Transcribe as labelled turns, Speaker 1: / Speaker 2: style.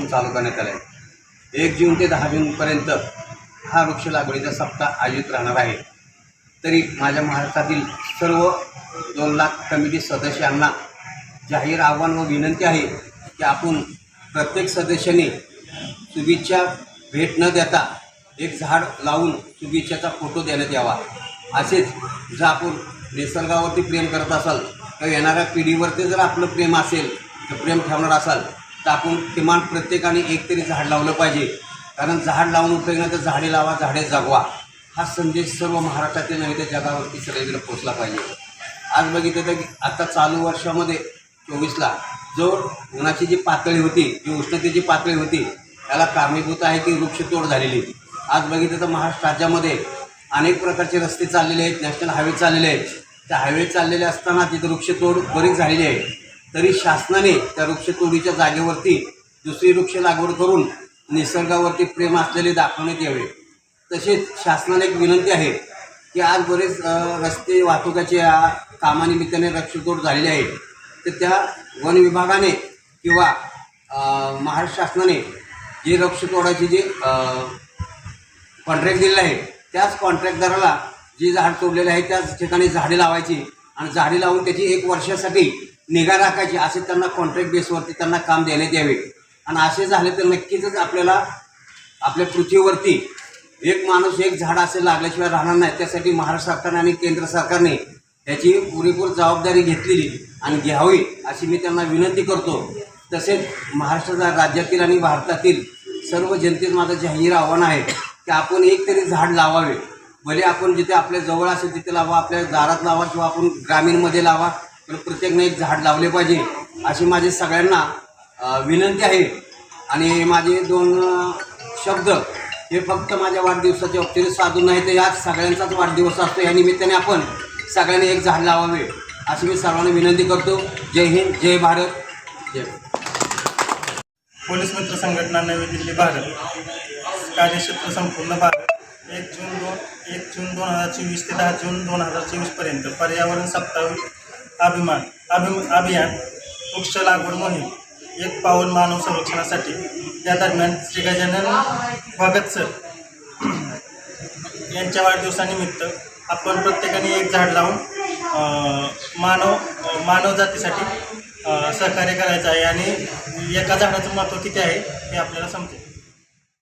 Speaker 1: पासून चालू करण्यात आला आहे एक जून ते दहा जूनपर्यंत हा वृक्ष लागवडीचा सप्ताह आयोजित राहणार आहे. तरी माझ्या महाराष्ट्रातील सर्व दोन लाख कमिटी सदस्यांना जाहीर आव्हान व विनंती आहे की आपण प्रत्येक सदस्याने शुभेच्छा भेट न देता एक झाड लावून शुभेच्छाचा फोटो देण्यात यावा. असेच जर आपण निसर्गावरती प्रेम करत असाल तर येणाऱ्या पिढीवरती जर आपलं प्रेम असेल तर प्रेम ठेवणार असाल टाकून किमान प्रत्येकाने एक तरी झाड लावलं पाहिजे. कारण झाड लावून उपयोग नाही तर झाडे लावा झाडे जगवा. हा संदेश सर्व महाराष्ट्रातील नव्हे तर जगावरती सगळीकडे पोचला पाहिजे. आज बघितलं तर आता चालू वर्षामध्ये चोवीसला जो उन्हाची जी पातळी होती जी उष्णतेची पातळी होती त्याला कारणीभूत आहे की वृक्षतोड झालेली. आज बघितलं तर महाराष्ट्र राज्यामध्ये अनेक प्रकारचे रस्ते चाललेले आहेत नॅशनल हायवे चाललेले आहेत. त्या हायवे चाललेले असताना तिथं वृक्षतोड बरीच झालेली आहे. तरी शासनाने त्या वृक्षतोडीच्या जागेवरती दुसरी वृक्ष लागवड करून निसर्गावरती प्रेम असलेले दाखवण्यात यावे. तसेच शासनाला एक विनंती आहे की आज बरेच रस्ते वाहतुकाच्या कामानिमित्ताने वृक्षतोड झालेली आहे तर त्या वन विभागाने किंवा महाराष्ट्र शासनाने जे वृक्षतोडाचे जे कॉन्ट्रॅक्ट दिलेलं आहे त्याच कॉन्ट्रॅक्टदाराला जी झाड तोडलेले आहे त्याच ठिकाणी झाडे लावायची आणि झाडे लावून त्याची एक वर्षासाठी निगा राखायची असे त्यांना कॉन्ट्रॅक्ट बेसवरती त्यांना काम देण्यात यावे आणि असे झाले तर नक्कीच आपल्याला आपल्या पृथ्वीवरती एक माणूस एक झाड असे लागल्याशिवाय राहणार नाही. त्यासाठी महाराष्ट्र सरकारने आणि केंद्र सरकारने याची पुरेपूर जबाबदारी घेतलेली आणि घ्यावी अशी मी त्यांना विनंती करतो. तसेच महाराष्ट्र राज्यातील आणि भारतातील सर्व जनतेत माझं जाहीर आव्हान आहे की आपण एक तरी झाड लावावे. भले आपण जिथे आपल्या जवळ असेल तिथे लावा आपल्या दारात लावा किंवा आपण ग्रामीणमध्ये लावा. पण प्रत्येकने एक झाड लावले पाहिजे अशी माझी सगळ्यांना विनंती आहे. आणि माझे दोन शब्द हे फक्त माझ्या वाढदिवसाच्या बाबतीत साधून नाही तर याच सगळ्यांचाच वाढदिवस असतो. या निमित्ताने आपण सगळ्यांनी एक झाड लावावे अशी मी सर्वांना विनंती करतो. जय हिंद जय भारत. जय
Speaker 2: पोलीस मित्र संघटना नवी दिल्ली भारत. कार्यक्षेत्र संपूर्ण भारत. एक जून दोन एक जून दोन हजार चोवीस ते दहा जून दोन हजार चोवीसपर्यंत पर्यावरण सप्ताह अभिमान अभिम अभियान वृक्ष लागवड मोहीम एक पाऊल मानव संरक्षणासाठी. या दरम्यान श्री गजानन भगत सर यांच्या वाढदिवसानिमित्त आपण प्रत्येकाने एक झाड लावून मानव मानव जातीसाठी सहकार्य करायचं आहे आणि एका झाडाचं महत्त्व किती आहे हे आपल्याला समजेल.